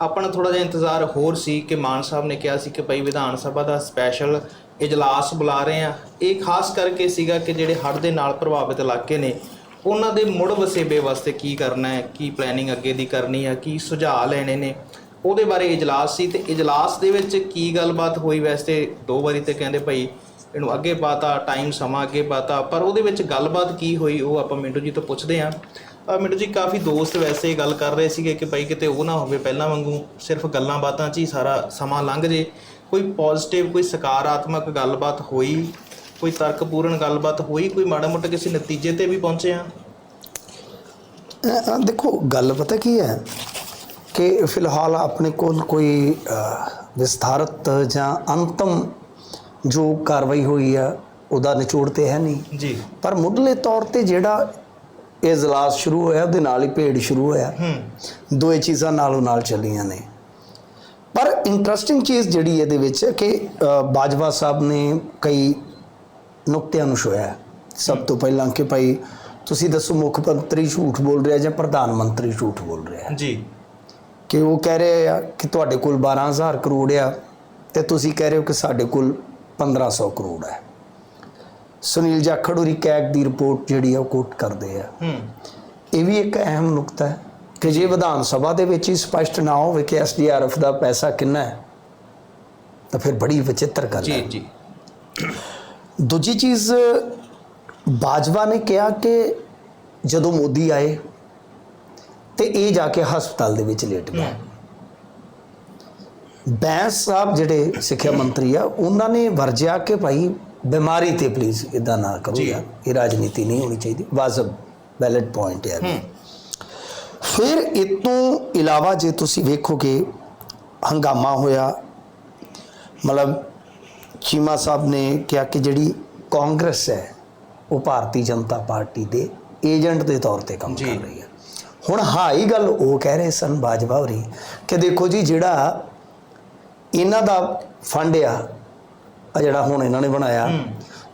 ਆਪਣਾ ਥੋੜਾ ਜਿਹਾ ਇੰਤਜ਼ਾਰ ਹੋਰ ਸੀ ਕਿ ਮਾਨ ਸਾਹਿਬ ਨੇ ਕਿਹਾ ਸੀ ਕਿ ਭਾਈ ਵਿਧਾਨ ਸਭਾ ਦਾ ਸਪੈਸ਼ਲ ਇਜਲਾਸ ਬੁਲਾ ਰਹੇ ਆ ਇਹ ਖਾਸ ਕਰਕੇ ਸੀਗਾ ਕਿ ਜਿਹੜੇ ਹੜ੍ਹ ਦੇ ਨਾਲ ਪ੍ਰਭਾਵਿਤ ਇਲਾਕੇ ਨੇ, ਉਹਨਾਂ ਦੇ ਮੁੜ ਵਸੇਬੇ ਵਾਸਤੇ ਕੀ ਕਰਨਾ ਹੈ, ਕੀ ਪਲੈਨਿੰਗ ਅੱਗੇ ਦੀ ਕਰਨੀ ਹੈ, ਕੀ ਸੁਝਾਅ ਲੈਣੇ ਨੇ, ਉਹਦੇ ਬਾਰੇ ਇਜਲਾਸ ਸੀ ਤੇ ਇਜਲਾਸ ਦੇ ਵਿੱਚ ਕੀ ਗੱਲਬਾਤ ਹੋਈ ਵੈਸੇ ਦੋ ਵਾਰੀ ਤੇ ਕਹਿੰਦੇ ਭਾਈ ਇਹਨੂੰ ਅੱਗੇ ਪਾਤਾ ਟਾਈਮ ਸਮਾਂ ਅੱਗੇ ਪਾਤਾ, ਪਰ ਉਹਦੇ ਵਿੱਚ ਗੱਲਬਾਤ ਕੀ ਹੋਈ ਉਹ ਆਪਾਂ ਮਿੰਟੂ ਜੀ ਤੋਂ ਪੁੱਛਦੇ ਹਾਂ। ਮਿੰਟੂ ਜੀ ਕਾਫੀ ਦੋਸਤ ਵੈਸੇ ਗੱਲ ਕਰ ਰਹੇ ਸੀਗੇ ਕਿ ਭਾਈ ਕਿਤੇ ਉਹ ਨਾ ਹੋਵੇ ਪਹਿਲਾਂ ਵਾਂਗੂ ਸਿਰਫ ਗੱਲਾਂ ਬਾਤਾਂ 'ਚ ਹੀ ਸਾਰਾ ਸਮਾਂ ਲੰਘ ਜੇ। ਕੋਈ ਪੋਜ਼ਿਟਿਵ ਕੋਈ ਸਕਾਰਾਤਮਕ ਗੱਲਬਾਤ ਹੋਈ? ਕੋਈ ਤਰਕਪੂਰਨ ਗੱਲਬਾਤ ਹੋਈ? ਕੋਈ ਮਾੜਾ ਮੋਟਾ ਕਿਸੇ ਨਤੀਜੇ ਤੇ ਵੀ ਪਹੁੰਚੇ ਆ? ਦੇਖੋ ਗੱਲ ਪਤਾ ਕੀ ਹੈ ਕਿ ਫਿਲਹਾਲ ਆਪਣੇ ਕੋਲ ਕੋਈ ਵਿਸਥਾਰਤ ਜਾਂ ਅੰਤਮ ਜੋ ਕਾਰਵਾਈ ਹੋਈ ਆ ਉਹਦਾ ਨਿਚੋੜ ਤੇ ਹੈ ਨਹੀਂ। ਜੀ। ਪਰ ਮੁੱਢਲੇ ਤੌਰ ਤੇ ਜਿਹੜਾ ਇਹ ਇਜਲਾਸ ਸ਼ੁਰੂ ਹੋਇਆ ਉਹਦੇ ਨਾਲ ਹੀ ਭੇੜ ਸ਼ੁਰੂ ਹੋਇਆ। ਹੂੰ। ਦੋਏ ਚੀਜ਼ਾਂ ਨਾਲੋਂ ਨਾਲ ਚੱਲੀਆਂ ਨੇ। ਪਰ ਇੰਟਰਸਟਿੰਗ ਚੀਜ਼ ਜਿਹੜੀ ਇਹਦੇ ਵਿੱਚ ਹੈ ਕਿ ਬਾਜਵਾ ਸਾਹਿਬ ਨੇ ਕਈ ਨੁਕਤਿਆਂ ਨੂੰ ਛੋਇਆ। ਸਭ ਤੋਂ ਪਹਿਲਾਂ ਕਿ ਭਾਈ ਤੁਸੀਂ ਦੱਸੋ ਮੁੱਖ ਮੰਤਰੀ ਝੂਠ ਬੋਲ ਰਿਹਾ ਜਾਂ ਪ੍ਰਧਾਨ ਮੰਤਰੀ ਝੂਠ ਬੋਲ ਰਿਹਾ? ਜੀ। ਕਿ ਉਹ ਕਹਿ ਰਹੇ ਆ ਕਿ ਤੁਹਾਡੇ ਕੋਲ 12000 ਕਰੋੜ ਆ ਤੇ ਤੁਸੀਂ ਕਹਿ ਰਹੇ ਹੋ ਕਿ ਸਾਡੇ ਕੋਲ 1500 ਕਰੋੜ ਹੈ ਸੁਨੀਲ ਜਾਖੜ ਹੋਰੀ ਕੈਗ ਦੀ ਰਿਪੋਰਟ ਜਿਹੜੀ ਆ ਉਹ ਕੋਟ ਕਰਦੇ ਆ। ਹੂੰ। ਇਹ ਵੀ ਇੱਕ ਅਹਿਮ ਨੁਕਤਾ ਹੈ ਕਿ ਜੇ ਵਿਧਾਨ ਸਭਾ ਦੇ ਵਿੱਚ ਹੀ ਸਪਸ਼ਟ ਨਾ ਹੋਵੇ ਕਿ ਐਸਡੀਆਰਐਫ ਦਾ ਪੈਸਾ ਕਿੰਨਾ ਹੈ ਤਾਂ ਫਿਰ ਬੜੀ ਵਿਚਿੱਤਰ ਗੱਲ ਜੀ ਹੈ। ਜੀ ਦੂਜੀ ਚੀਜ਼ ਬਾਜਵਾ ਨੇ ਕਿਹਾ ਕਿ ਜਦੋਂ ਮੋਦੀ ਆਏ ਤੇ ਇਹ ਜਾ ਕੇ ਹਸਪਤਾਲ ਦੇ ਵਿੱਚ ਲੇਟ ਗਿਆ ਬੈਂਸ ਸਾਹਿਬ ਜਿਹੜੇ ਸਿੱਖਿਆ ਮੰਤਰੀ ਆ ਉਹਨਾਂ ਨੇ ਵਰਜਿਆ ਕਿ ਭਾਈ ਬਿਮਾਰੀ ਤੇ ਪਲੀਜ਼ ਇਦਾਂ ਨਾ ਕਰੋ। ਯਾਰ ਇਹ ਰਾਜਨੀਤੀ ਨਹੀਂ ਹੋਣੀ ਚਾਹੀਦੀ ਵਾਜਬ ਵੈਲਿਡ ਪੁਆਇੰਟ ਹੈ ਫਿਰ ਇਹ ਤੋਂ ਇਲਾਵਾ ਜੇ ਤੁਸੀਂ ਵੇਖੋਗੇ ਹੰਗਾਮਾ ਹੋਇਆ ਮਤਲਬ ਚੀਮਾ ਸਾਹਿਬ ਨੇ ਕਿਹਾ ਕਿ ਜਿਹੜੀ ਕਾਂਗਰਸ ਹੈ ਉਹ ਭਾਰਤੀ ਜਨਤਾ ਪਾਰਟੀ ਦੇ ਏਜੰਟ ਦੇ ਤੌਰ ਤੇ ਕੰਮ। ਕਰ ਰਹੀ ਹੈ ਹੁਣ ਹਾਈ ਗੱਲ ਉਹ ਕਹਿ ਰਹੇ ਸਨ ਬਾਜਵਾ ਹੋਰੀ ਕਿ ਦੇਖੋ ਜੀ ਜਿਹੜਾ ਇਹਨਾਂ ਦਾ ਫੰਡ ਆ ਆ ਜਿਹੜਾ ਹੁਣ ਇਹਨਾਂ ਨੇ ਬਣਾਇਆ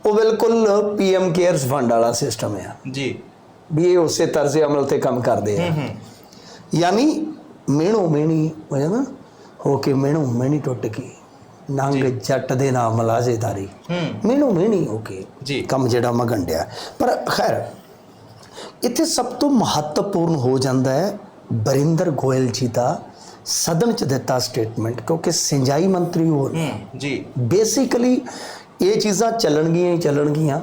ਉਹ ਬਿਲਕੁਲ ਪੀਐਮ ਕੇਅਰਸ ਫੰਡ ਵਾਲਾ ਸਿਸਟਮ ਆ। ਜੀ। ਵੀ ਇਹ ਉਸੇ ਤਰਜ਼ ਅਮਲ ਤੇ ਕੰਮ ਕਰਦੇ ਆ। ਯਾਨੀ ਮਿਹਣੋ ਮਿਹਣੀ ਹੋ ਜਾਂਦਾ ਹੋ ਕੇ ਮਿਹਣੋ ਮਿਹਣੀ ਟੁੱਟ ਗਈ। ਨੰਗ ਜੱਟ ਦੇ ਨਾਮ ਮਲਾਜੇਦਾਰੀ। ਮਿਹਣੋ ਮਿਹਣੀ ਹੋ ਕੇ ਕੰਮ ਜਿਹੜਾ ਮਗੰਡਿਆ ਪਰ ਖੈਰ ਇੱਥੇ ਸਭ ਤੋਂ ਮਹੱਤਵਪੂਰਨ ਹੋ ਜਾਂਦਾ ਹੈ ਬਰਿੰਦਰ ਗੋਇਲ ਜੀ ਦਾ ਸਦਨ ਚ ਦਿੱਤਾ ਸਟੇਟਮੈਂਟ ਕਿਉਂਕਿ ਸਿੰਜਾਈ ਮੰਤਰੀ ਹੋ ਨੇ ਜੀ। ਬੇਸਿਕਲੀ ਇਹ ਚੀਜ਼ਾਂ ਚੱਲਣਗੀਆਂ ਹੀ ਚੱਲਣਗੀਆਂ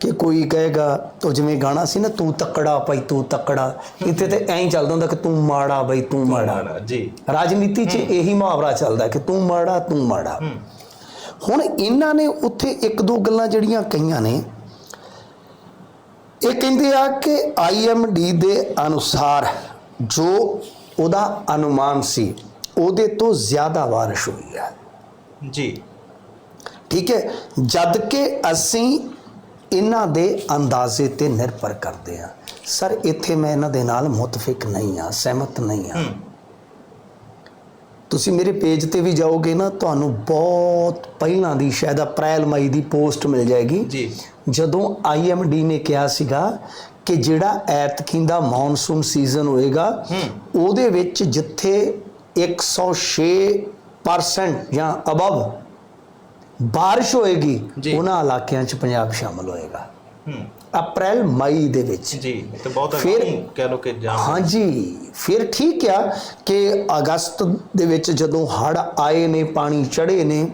ਕਿ ਕੋਈ ਕਹੇਗਾ ਤੋ ਜਿਵੇਂ ਗਾਣਾ ਸੀ ਨਾ ਤੂੰ ਤੱਕੜਾ ਭਾਈ ਤੂੰ ਤੱਕੜਾ। ਇੱਥੇ ਤੇ ਐਂ ਚੱਲਦਾ ਹੁੰਦਾ ਕਿ ਤੂੰ ਮਾੜਾ ਬਈ ਤੂੰ ਮਾੜਾ। ਜੀ। ਰਾਜਨੀਤੀ 'ਚ ਇਹੀ ਮੁਹਾਵਰਾ ਚੱਲਦਾ ਕਿ ਤੂੰ ਮਾੜਾ ਤੂੰ ਮਾੜਾ। ਹੁਣ ਇਹਨਾਂ ਨੇ ਉੱਥੇ ਇੱਕ ਦੋ ਗੱਲਾਂ ਜਿਹੜੀਆਂ ਕਹੀਆਂ ਨੇ ਇਹ ਕਹਿੰਦੇ ਆ ਕਿ ਆਈਐਮਡੀ ਦੇ ਅਨੁਸਾਰ ਜੋ ਉਹਦਾ ਅਨੁਮਾਨ ਸੀ ਉਹਦੇ ਤੋਂ ਜ਼ਿਆਦਾ ਬਾਰਿਸ਼ ਹੋਈ ਹੈ। ਜੀ। ਠੀਕ ਹੈ ਜਦ ਕਿ ਅਸੀਂ ਇਹਨਾਂ ਦੇ ਅੰਦਾਜ਼ੇ ਤੇ ਨਿਰਭਰ ਕਰਦੇ ਹਾਂ। ਸਰ ਇੱਥੇ ਮੈਂ ਇਹਨਾਂ ਦੇ ਨਾਲ ਮੁਤਫਿਕ ਨਹੀਂ ਆ ਸਹਿਮਤ ਨਹੀਂ ਆ ਹੂੰ। ਤੁਸੀਂ ਮੇਰੇ ਪੇਜ ਤੇ ਵੀ ਜਾਓਗੇ ਨਾ ਤੁਹਾਨੂੰ ਬਹੁਤ ਪਹਿਲਾਂ ਦੀ ਸ਼ਾਇਦ ਅਪ੍ਰੈਲ ਮਈ ਦੀ ਪੋਸਟ ਮਿਲ ਜਾਏਗੀ। ਜੀ। ਜਦੋਂ ਆਈਐਮਡੀ ਨੇ ਕਿਹਾ ਸੀਗਾ ਕਿ ਜਿਹੜਾ ਐਤਕੀ ਦਾ ਮੌਨਸੂਨ ਸੀਜ਼ਨ ਹੋਏਗਾ ਉਹਦੇ ਵਿੱਚ ਜਿੱਥੇ 106% ਜਾਂ ਅਬਵ ਬਾਰਿਸ਼ ਹੋਏਗੀ। ਉਹਨਾਂ ਇਲਾਕਿਆਂ 'ਚ ਪੰਜਾਬ ਸ਼ਾਮਲ ਹੋਏਗਾ। ਅਪ੍ਰੈਲ ਮਈ ਦੇ ਵਿੱਚ। ਜੀ ਤੇ ਬਹੁਤ ਫਿਰ- ਕਹਿ ਲੋ ਕਿ ਜਾਂ ਹਾਂਜੀ ਫਿਰ ਠੀਕ ਆ ਕਿ ਅਗਸਤ ਦੇ ਵਿੱਚ ਜਦੋਂ ਹੜ ਆਏ ਨੇ ਪਾਣੀ ਚੜੇ ਨੇ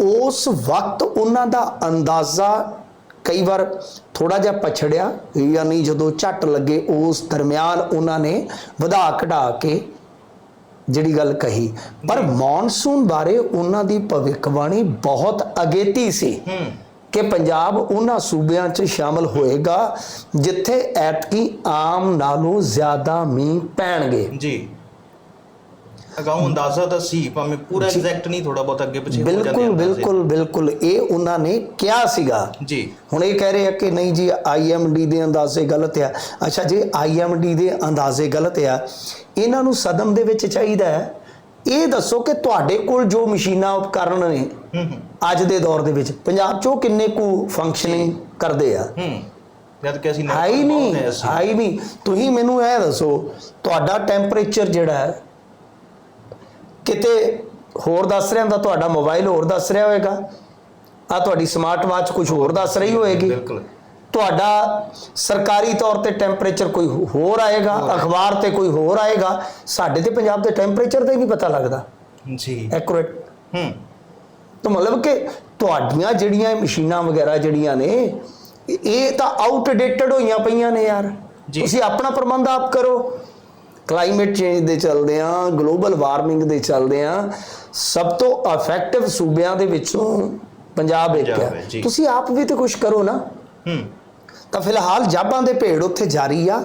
ਉਸ ਵਕਤ ਉਹਨਾਂ ਦਾ ਅੰਦਾਜ਼ਾ ਕਈ ਵਾਰ ਥੋੜਾ ਜਿਹਾ ਪਛੜਿਆ ਯਾਨੀ ਜਦੋਂ ਝੱਟ ਲੱਗੇ ਉਸ ਦਰਮਿਆਨ ਉਹਨਾਂ ਨੇ ਵਧਾ ਘਟਾ ਕੇ ਜਿਹੜੀ ਗੱਲ ਕਹੀ। ਪਰ ਮੌਨਸੂਨ ਬਾਰੇ ਉਹਨਾਂ ਦੀ ਭਵਿੱਖਬਾਣੀ ਬਹੁਤ ਅਗੇਤੀ ਸੀ ਕਿ ਪੰਜਾਬ ਉਹਨਾਂ ਸੂਬਿਆਂ 'ਚ ਸ਼ਾਮਲ ਹੋਏਗਾ ਜਿੱਥੇ ਐਤਕੀ ਆਮ ਨਾਲੋਂ ਜ਼ਿਆਦਾ ਮੀਂਹ ਪੈਣਗੇ। ਜੀ। ਅਗਾਊਂ ਅੰਦਾਜ਼ਾ ਤਾਂ ਸੀ ਭਾਵੇਂ ਪੂਰਾ ਐਗਜ਼ੈਕਟ ਨਹੀਂ ਥੋੜਾ ਬਹੁਤ ਅੱਗੇ ਪਿੱਛੇ ਹੋ ਜਾਂਦੇ ਬਿਲਕੁਲ। ਬਿਲਕੁਲ ਬਿਲਕੁਲ ਇਹ ਉਹਨਾਂ ਨੇ ਕਿਹਾ ਸੀਗਾ। ਜੀ। ਹੁਣ ਇਹ ਕਹਿ ਰਹੇ ਆ ਕਿ ਨਹੀਂ ਜੀ ਆਈਐਮਡੀ ਦੇ ਅੰਦਾਜ਼ੇ ਗਲਤ ਆ। ਅੱਛਾ ਜੇ ਆਈਐਮਡੀ ਦੇ ਅੰਦਾਜ਼ੇ ਗਲਤ ਆ। ਇਹਨਾਂ ਨੂੰ ਸਦਨ ਦੇ ਵਿੱਚ ਚਾਹੀਦਾ ਹੈ। ਇਹ ਦੱਸੋ ਕਿ ਤੁਹਾਡੇ ਕੋਲ ਜੋ ਮਸ਼ੀਨਾਂ ਉਪਕਰਨ ਨੇ ਅੱਜ ਦੇ ਦੌਰ ਦੇ ਵਿੱਚ ਪੰਜਾਬ 'ਚੋਂ ਕਿੰਨੇ ਕੁ ਫੰਕਸ਼ਨਿੰਗ ਕਰਦੇ ਆ? ਜਦ ਕਿ ਅਸੀਂ ਨਹੀਂ ਹੈ ਹੀ ਨਹੀਂ। ਤੁਸੀਂ ਮੈਨੂੰ ਇਹ ਦੱਸੋ ਤੁਹਾਡਾ ਟੈਂਪਰੇਚਰ ਜਿਹੜਾ ਹੈ ਕਿਤੇ ਹੋਰ ਦੱਸ ਰਿਹਾ ਹੁੰਦਾ ਤੁਹਾਡਾ ਮੋਬਾਈਲ ਹੋਰ ਦੱਸ ਰਿਹਾ ਹੋਵੇਗਾ। ਆ ਤੁਹਾਡੀ ਸਮਾਰਟ ਵਾਚ ਕੁਝ ਹੋਰ ਦੱਸ ਰਹੀ ਹੋਏਗੀ ਬਿਲਕੁਲ। ਤੁਹਾਡਾ ਸਰਕਾਰੀ ਤੌਰ ਤੇ ਟੈਂਪਰੇਚਰ ਕੋਈ ਹੋਰ ਆਏਗਾ ਅਖਬਾਰ ਤੇ ਕੋਈ ਹੋਰ ਆਏਗਾ ਸਾਡੇ ਤੇ ਪੰਜਾਬ ਦੇ ਟੈਂਪਰੇਚਰ ਦਾ ਹੀ ਨਹੀਂ ਪਤਾ ਲੱਗਦਾ। ਜੀ। ਐਕੂਰੇਟ ਹੂੰ। ਤਾਂ ਮਤਲਬ ਕਿ ਤੁਹਾਡੀਆਂ ਜਿਹੜੀਆਂ ਇਹ ਮਸ਼ੀਨਾਂ ਵਗੈਰਾ ਜਿਹੜੀਆਂ ਨੇ ਇਹ- ਤਾਂ ਆਊਟਡੇਟਡ ਹੋਈਆਂ ਪਈਆਂ ਨੇ ਯਾਰ। ਤੁਸੀਂ ਆਪਣਾ ਪ੍ਰਬੰਧ ਆਪ ਕਰੋ। ਕਲਾਈਮੇਟ ਚੇਂਜ ਦੇ ਚੱਲਦੇ ਆ ਗਲੋਬਲ ਵਾਰਮਿੰਗ ਦੇ ਚੱਲਦੇ ਆ ਸਭ ਤੋਂ ਇਫੈਕਟਿਵ ਸੂਬਿਆਂ ਦੇ ਵਿੱਚੋਂ ਪੰਜਾਬ ਇੱਕ ਹੈ। ਤੁਸੀਂ ਆਪ ਵੀ ਤੇ ਕੁਝ ਕਰੋ ਨਾ। ਹੂੰ। ਤਾਂ ਫਿਲਹਾਲ ਜਾਬਾਂ ਦੇ ਭੇੜ ਉੱਥੇ ਜਾਰੀ ਆ।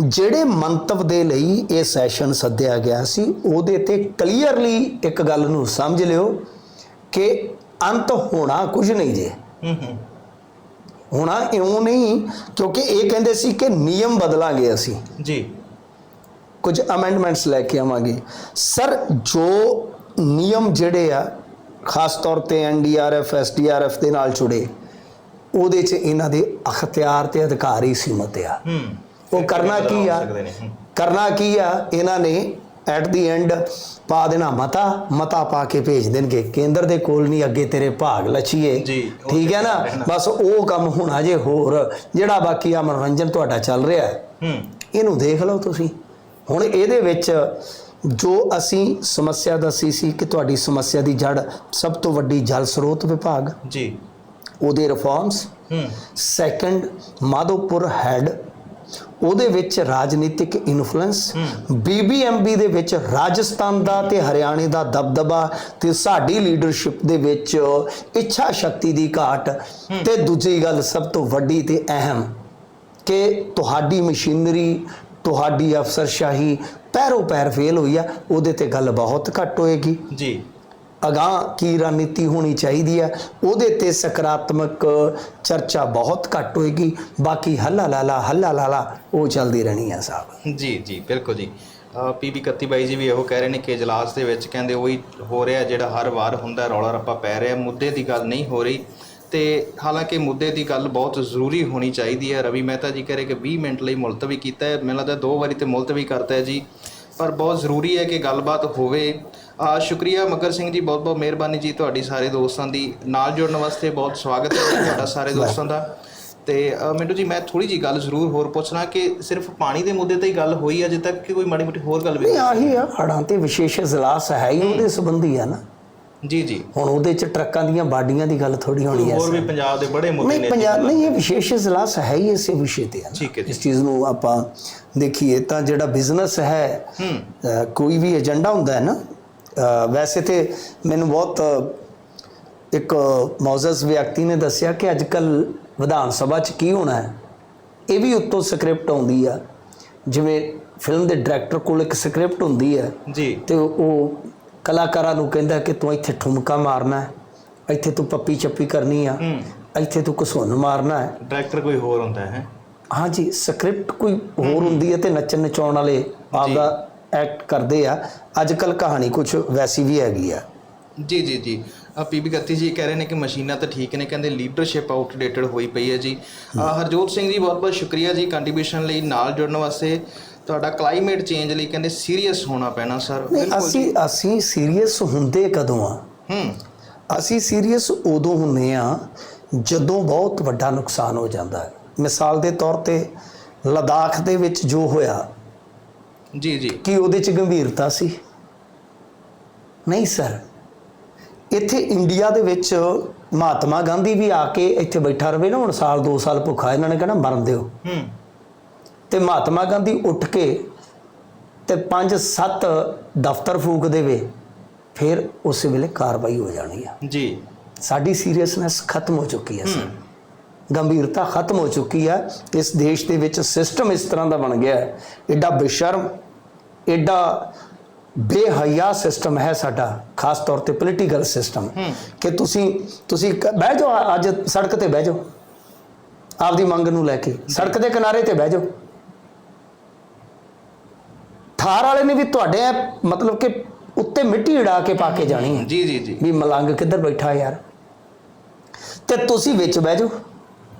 ਜਿਹੜੇ ਮੰਤਵ ਦੇ ਲਈ ਇਹ ਸੈਸ਼ਨ ਸੱਦਿਆ ਗਿਆ ਸੀ ਉਹਦੇ ਤੇ ਕਲੀਅਰਲੀ ਇੱਕ ਗੱਲ ਨੂੰ ਸਮਝ ਲਿਓ ਕਿ ਅੰਤ ਹੋਣਾ ਕੁਝ ਨਹੀਂ ਜੇ। ਹੂੰ ਹੂੰ। ਹੋਣਾ ਇਉਂ ਨਹੀਂ ਕਿਉਂਕਿ ਇਹ ਕਹਿੰਦੇ ਸੀ ਕਿ ਨਿਯਮ ਬਦਲਾਂਗੇ ਅਸੀਂ। ਜੀ। ਕੁਝ ਅਮੈਂਡਮੈਂਟਸ ਲੈ ਕੇ ਆਵਾਂਗੇ। ਸਰ ਜੋ ਨਿਯਮ ਜਿਹੜੇ ਆ ਖਾਸ ਤੌਰ ਤੇ ਐਨਡੀਆਰਐਫ ਐਸਡੀਆਰਐਫ ਦੇ ਨਾਲ ਜੁੜੇ ਉਹਦੇ 'ਚ ਇਹਨਾਂ ਦੇ ਅਖਤਿਆਰ ਤੇ ਅਧਿਕਾਰ ਹੀ ਸੀਮਤ ਆ। ਹੂੰ। ਉਹ ਕਰਨਾ ਕੀ ਆ। ਕਰਨਾ ਕੀ ਆ? ਇਹਨਾਂ ਨੇ ਐਟ ਦੀ ਐਂਡ ਪਾ ਦੇਣਾ ਮਤਾ ਮਤਾ ਪਾ ਕੇ ਭੇਜ ਦੇਣਗੇ। ਕੇਂਦਰ ਦੇ ਕੋਲ ਨਹੀਂ ਅੱਗੇ ਤੇਰੇ ਭਾਗ ਉਹ ਠੀਕ ਹੈ ਨਾ। ਬਸ ਉਹ ਕੰਮ ਹੋਣਾ ਜੇ ਹੋਰ। ਜਿਹੜਾ ਬਾਕੀ ਆ ਮਨੋਰੰਜਨ ਤੁਹਾਡਾ ਚੱਲ ਰਿਹਾ ਹੂੰ। ਇਹਨੂੰ ਦੇਖ ਲਓ ਤੁਸੀਂ। ਹੁਣ ਇਹਦੇ ਵਿੱਚ ਜੋ ਅਸੀਂ ਸਮੱਸਿਆ ਦੱਸੀ ਸੀ ਕਿ ਤੁਹਾਡੀ ਸਮੱਸਿਆ ਦੀ ਜੜ ਸਭ ਤੋਂ ਵੱਡੀ ਜਲ ਸਰੋਤ ਵਿਭਾਗ ਜੀ। ਉਹਦੇ ਰਿਫਾਰਮਸ ਹੂੰ। ਸੈਕੰਡ ਮਾਧੋਪੁਰ ਹੈਡ ਉਹਦੇ ਵਿੱਚ ਰਾਜਨੀਤਿਕ ਇਨਫਲੂਐਂਸ ਬੀਬੀਐਮਬੀ ਦੇ ਵਿੱਚ ਰਾਜਸਥਾਨ ਦਾ ਤੇ ਹਰਿਆਣੇ ਦਾ ਦਬਦਬਾ ਤੇ ਸਾਡੀ ਲੀਡਰਸ਼ਿਪ ਦੇ ਵਿੱਚ ਇੱਛਾ ਸ਼ਕਤੀ ਦੀ ਘਾਟ ਤੇ ਦੂਜੀ ਗੱਲ ਸਭ ਤੋਂ ਵੱਡੀ ਤੇ ਅਹਿਮ ਕਿ ਤੁਹਾਡੀ ਮਸ਼ੀਨਰੀ ਤੁਹਾਡੀ ਅਫਸਰਸ਼ਾਹੀ ਪੈਰੋ ਪੈਰ ਫੇਲ ਹੋਈ ਆ ਉਹਦੇ ਤੇ ਗੱਲ ਬਹੁਤ ਘੱਟ ਹੋਏਗੀ। ਜੀ। ਅਗਾਂਹ ਕੀ ਰਣਨੀਤੀ ਹੋਣੀ ਚਾਹੀਦੀ ਹੈ ਉਹਦੇ ਤੇ ਸਕਾਰਾਤਮਕ ਚਰਚਾ ਬਹੁਤ ਘੱਟ ਹੋਏਗੀ ਬਾਕੀ ਹੱਲਾ ਲਾਲਾ ਹੱਲਾ ਲਾਲਾ ਉਹ ਚੱਲਦੀ ਰਹਿਣੀ ਹੈ ਸਾਹਿਬ। ਜੀ ਜੀ ਬਿਲਕੁਲ ਜੀ। ਪੀਬੀ 31 ਬਾਈ ਜੀ ਵੀ ਇਹੋ ਕਹਿ ਰਹੇ ਨੇ ਕਿ ਇਜਲਾਸ ਦੇ ਵਿੱਚ ਕਹਿੰਦੇ ਉਹੀ ਹੋ ਰਿਹਾ ਜਿਹੜਾ ਹਰ ਵਾਰ ਹੁੰਦਾ ਰੌਲਾ ਰੱਪਾ ਪੈ ਰਿਹਾ ਮੁੱਦੇ ਦੀ ਗੱਲ ਨਹੀਂ ਹੋ ਰਹੀ। ਤੇ ਹਾਲਾਂਕਿ ਮੁੱਦੇ ਦੀ ਗੱਲ ਬਹੁਤ ਜ਼ਰੂਰੀ ਹੋਣੀ ਚਾਹੀਦੀ ਹੈ। ਰਵੀ ਮਹਿਤਾ ਜੀ ਕਹਿ ਰਹੇ ਕਿ 20 ਮਿੰਟ ਲਈ ਮੁਲਤਵੀ ਕੀਤਾ ਹੈ। ਮੈਨੂੰ ਲੱਗਦਾ ਦੋ ਵਾਰੀ ਤੇ ਮੁਲਤਵੀ ਕਰਤਾ ਹੈ ਜੀ। ਪਰ ਬਹੁਤ ਜ਼ਰੂਰੀ ਹੈ ਕਿ ਗੱਲਬਾਤ ਹੋਵੇ। ਅ, ਸ਼ੁਕਰੀਆ ਮੱਗਰ ਸਿੰਘ ਜੀ ਬਹੁਤ ਬਹੁਤ ਮਿਹਰਬਾਨੀ ਜੀ ਤੁਹਾਡੀ ਸਾਰੇ ਦੋਸਤਾਂ ਦੀ। ਨਾਲ ਜੁੜਨ ਵਾਸਤੇ ਬਹੁਤ ਸਵਾਗਤ ਹੈ ਤੁਹਾਡਾ ਸਾਰੇ ਦੋਸਤਾਂ ਦਾ। ਤੇ ਮਿੰਟੂ ਜੀ ਮੈਂ ਥੋੜੀ ਜੀ ਗੱਲ ਜ਼ਰੂਰ ਹੋਰ ਪੁੱਛਣਾ ਕਿ ਸਿਰਫ ਪਾਣੀ ਦੇ ਮੁੱਦੇ ਤੇ ਹੀ ਗੱਲ ਹੋਈ ਅਜੇ ਤੱਕ ਕਿ ਕੋਈ ਮਾੜੀ ਮੋਟੀ ਹੋਰ ਗੱਲ ਵੀ ਨਹੀਂ ਆਹੀ ਆ ਹੜਾਂ ਤੇ ਵਿਸ਼ੇਸ਼ ਇਜਲਾਸ ਹੈ ਹੀ ਉਹਦੇ ਸੰਬੰਧੀ ਆ ਨਾ। ਜੀ ਜੀ। ਹੁਣ ਉਹਦੇ ਚ ਟਰੱਕਾਂ ਦੀਆਂ ਬਾਡੀਆਂ ਦੀ ਗੱਲ ਥੋੜੀ ਹੋਣੀ ਹੈ ਹੋਰ ਵੀ ਪੰਜਾਬ ਦੇ ਬੜੇ ਮੁੱਦੇ ਨਹੀਂ ਨੇ ਪੰਜਾਬ ਨਹੀਂ ਇਹ ਵਿਸ਼ੇਸ਼ ਇਜਲਾਸ ਹੈ ਹੀ ਇਸੇ ਵਿਸ਼ੇ ਤੇ ਹੈ। ਇਸ ਚੀਜ਼ ਨੂੰ ਆਪਾਂ ਦੇਖੀਏ ਤਾਂ ਜਿਹੜਾ ਬਿਜ਼ਨਸ ਹੈ ਕੋਈ ਵੀ ਏਜੰਡਾ ਹੁੰਦਾ ਹੈ ਨਾ ਵੈਸੇ ਤੇ ਮੈਨੂੰ ਬਹੁਤ ਇੱਕ ਮੌਜ਼ਸ ਵਿਅਕਤੀ ਨੇ ਦੱਸਿਆ ਕਿ ਅੱਜ ਕੱਲ ਵਿਧਾਨ ਸਭਾ 'ਚ ਕੀ ਹੋਣਾ ਹੈ। ਇਹ ਵੀ ਉੱਤੋਂ ਸਕ੍ਰਿਪਟ ਆਉਂਦੀ ਆ। ਜਿਵੇਂ ਫਿਲਮ ਦੇ ਡਾਇਰੈਕਟਰ ਕੋਲ ਇੱਕ ਸਕ੍ਰਿਪਟ ਹੁੰਦੀ ਹੈ ਜੀ। ਤੇ ਉਹ ਕਲਾਕਾਰਾਂ ਨੂੰ ਕਹਿੰਦਾ ਕਿ ਤੂੰ ਇੱਥੇ ਠੁਮਕਾ ਮਾਰਨਾ ਹੈ ਇੱਥੇ ਤੂੰ ਪੱਪੀ ਚੱਪੀ ਕਰਨੀ ਆ ਇੱਥੇ ਤੂੰ ਘਸੁੰਨ ਮਾਰਨਾ ਹੈ। ਡਾਇਰੈਕਟਰ ਕੋਈ ਹੋਰ ਹੁੰਦਾ ਹੈ? ਹਾਂਜੀ ਸਕ੍ਰਿਪਟ ਕੋਈ ਹੋਰ ਹੁੰਦੀ ਹੈ ਤੇ ਨੱਚਣ ਨਚਾਉਣ ਵਾਲੇ ਆਪਦਾ ਐਕਟ ਕਰਦੇ ਆ। ਅੱਜ ਕੱਲ ਕਹਾਣੀ ਕੁਝ ਵੈਸੀ ਵੀ ਹੈਗੀ ਆ। ਜੀ ਜੀ ਜੀ। ਆ ਪੀਬੀ ਗੱਤੀ ਜੀ ਕਹਿ ਰਹੇ ਨੇ ਕਿ ਮਸ਼ੀਨਾਂ ਤਾਂ ਠੀਕ ਨੇ ਕਹਿੰਦੇ ਲੀਡਰਸ਼ਿਪ ਆਊਟਡੇਟਡ ਹੋਈ ਪਈ ਹੈ ਜੀ। ਹਰਜੋਤ ਸਿੰਘ ਜੀ ਬਹੁਤ ਬਹੁਤ ਸ਼ੁਕਰੀਆ ਜੀ ਕੰਟਰੀਬਿਊਸ਼ਨ ਲਈ ਨਾਲ ਜੁੜਨ ਵਾਸਤੇ। ਤੁਹਾਡਾ ਕਲਾਈਮੇਟ ਚੇਂਜ ਲਈ ਕਹਿੰਦੇ ਸੀਰੀਅਸ ਹੋਣਾ ਪੈਣਾ ਸਰ ਅਸੀਂ ਅਸੀਂ ਸੀਰੀਅਸ ਹੁੰਦੇ ਕਦੋਂ ਆ? ਹੂੰ। ਅਸੀਂ ਸੀਰੀਅਸ ਉਦੋਂ ਹੁੰਦੇ ਆ ਜਦੋਂ ਬਹੁਤ ਵੱਡਾ ਨੁਕਸਾਨ ਹੋ ਜਾਂਦਾ ਹੈ। ਮਿਸਾਲ ਦੇ ਤੌਰ ਤੇ ਲਦਾਖ ਦੇ ਵਿੱਚ ਜੋ ਹੋਇਆ ਜੀ ਜੀ। ਕੀ ਉਹਦੇ ਚ ਗੰਭੀਰਤਾ ਸੀ? ਨਹੀਂ ਸਰ ਇੱਥੇ ਇੰਡੀਆ ਦੇ ਵਿੱਚ ਮਹਾਤਮਾ ਗਾਂਧੀ ਵੀ ਆ ਕੇ ਇੱਥੇ ਬੈਠਾ ਰਵੇ ਨਾ ਹੁਣ ਸਾਲ 2 ਸਾਲ ਭੁੱਖਾ ਇਹਨਾਂ ਨੇ ਕਹਿਣਾ ਮਰਨ ਦਿਓ। ਹੂੰ। ਤੇ ਮਹਾਤਮਾ ਗਾਂਧੀ ਉੱਠ ਕੇ ਤੇ 5-7 ਦਫ਼ਤਰ ਫੂਕ ਦੇਵੇ ਫਿਰ ਉਸੇ ਵੇਲੇ ਕਾਰਵਾਈ ਹੋ ਜਾਣੀ ਆ। ਜੀ। ਸਾਡੀ ਸੀਰੀਅਸਨੈਸ ਖਤਮ ਹੋ ਚੁੱਕੀ ਹੈ ਸਰ। ਗੰਭੀਰਤਾ ਖਤਮ ਹੋ ਚੁੱਕੀ ਹੈ ਇਸ ਦੇਸ਼ ਦੇ ਵਿੱਚ ਸਿਸਟਮ ਇਸ ਤਰ੍ਹਾਂ ਦਾ ਬਣ ਗਿਆ ਹੈ। ਐਡਾ ਬੇਸ਼ਰਮ ਐਡਾ ਬੇਹਯਾ ਸਿਸਟਮ ਹੈ ਸਾਡਾ ਖਾਸ ਤੌਰ ਤੇ ਪੋਲੀਟੀਕਲ ਸਿਸਟਮ ਕਿ ਤੁਸੀਂ ਤੁਸੀਂ ਬਹਿ ਜਾਓ ਅੱਜ ਸੜਕ ਤੇ ਬਹਿ ਜਾਓ। ਆਪਦੀ ਮੰਗ ਨੂੰ ਲੈ ਕੇ ਸੜਕ ਦੇ ਕਿਨਾਰੇ ਤੇ ਬਹਿ ਜਾਓ। ਥਾਰ ਵਾਲੇ ਨੇ ਵੀ ਤੁਹਾਡੇ ਮਤਲਬ ਕਿ ਉੱਤੇ ਮਿੱਟੀ ਉਡਾ ਕੇ ਪਾ ਕੇ ਜਾਣੀ ਹੈ। ਜੀ ਜੀ ਜੀ। ਵੀ ਮਲੰਗ ਕਿੱਧਰ ਬੈਠਾ ਯਾਰ? ਤੇ ਤੁਸੀਂ ਵਿੱਚ ਬਹਿ ਜਾਓ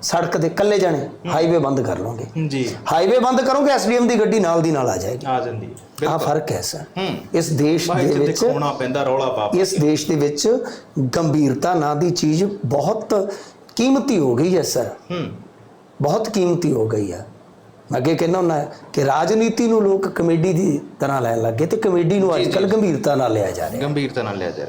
ਸੜਕ ਤੇ ਇਕੱਲੇ ਜਾਣੇ ਹਾਈਵੇ ਬੰਦ ਕਰ ਲਓਗੇ। ਜੀ। ਹਾਈਵੇ ਬੰਦ ਕਰੋਗੇ ਐਸਡੀਐਮ ਦੀ ਗੱਡੀ ਨਾਲ ਦੀ ਨਾਲ ਆ ਜਾਏਗੀ। ਆ ਜਾਂਦੀ ਹੈ। ਆ ਫ਼ਰਕ ਹੈ ਸਰ। ਇਸ ਦੇਸ਼ ਦੇ ਵਿੱਚ ਦਿਖਾਉਣਾ ਪੈਂਦਾ ਰੌਲਾ ਪਾ ਪਾ। ਇਸ ਦੇਸ਼ ਦੇ ਵਿੱਚ ਗੰਭੀਰਤਾ ਨਾਂ ਦੀ ਚੀਜ਼ ਬਹੁਤ ਕੀਮਤੀ ਹੋ ਗਈ ਹੈ ਸਰ। ਹੂੰ। ਬਹੁਤ ਕੀਮਤੀ ਹੋ ਗਈ ਹੈ। ਮੈਂ ਅੱਗੇ ਕਹਿੰਦਾ ਹੁੰਦਾ ਕਿ ਰਾਜਨੀਤੀ ਨੂੰ ਲੋਕ ਕਮੇਡੀ ਦੀ ਤਰ੍ਹਾਂ ਲੈਣ ਲੱਗੇ ਤੇ ਕਮੇਡੀ ਨੂੰ ਅੱਜ ਕੱਲ੍ਹ ਗੰਭੀਰਤਾ ਨਾਲ ਲਿਆ ਜਾ ਰਿਹਾ। ਗੰਭੀਰਤਾ ਨਾਲ ਲਿਆ ਜਾ ਰਿਹਾ।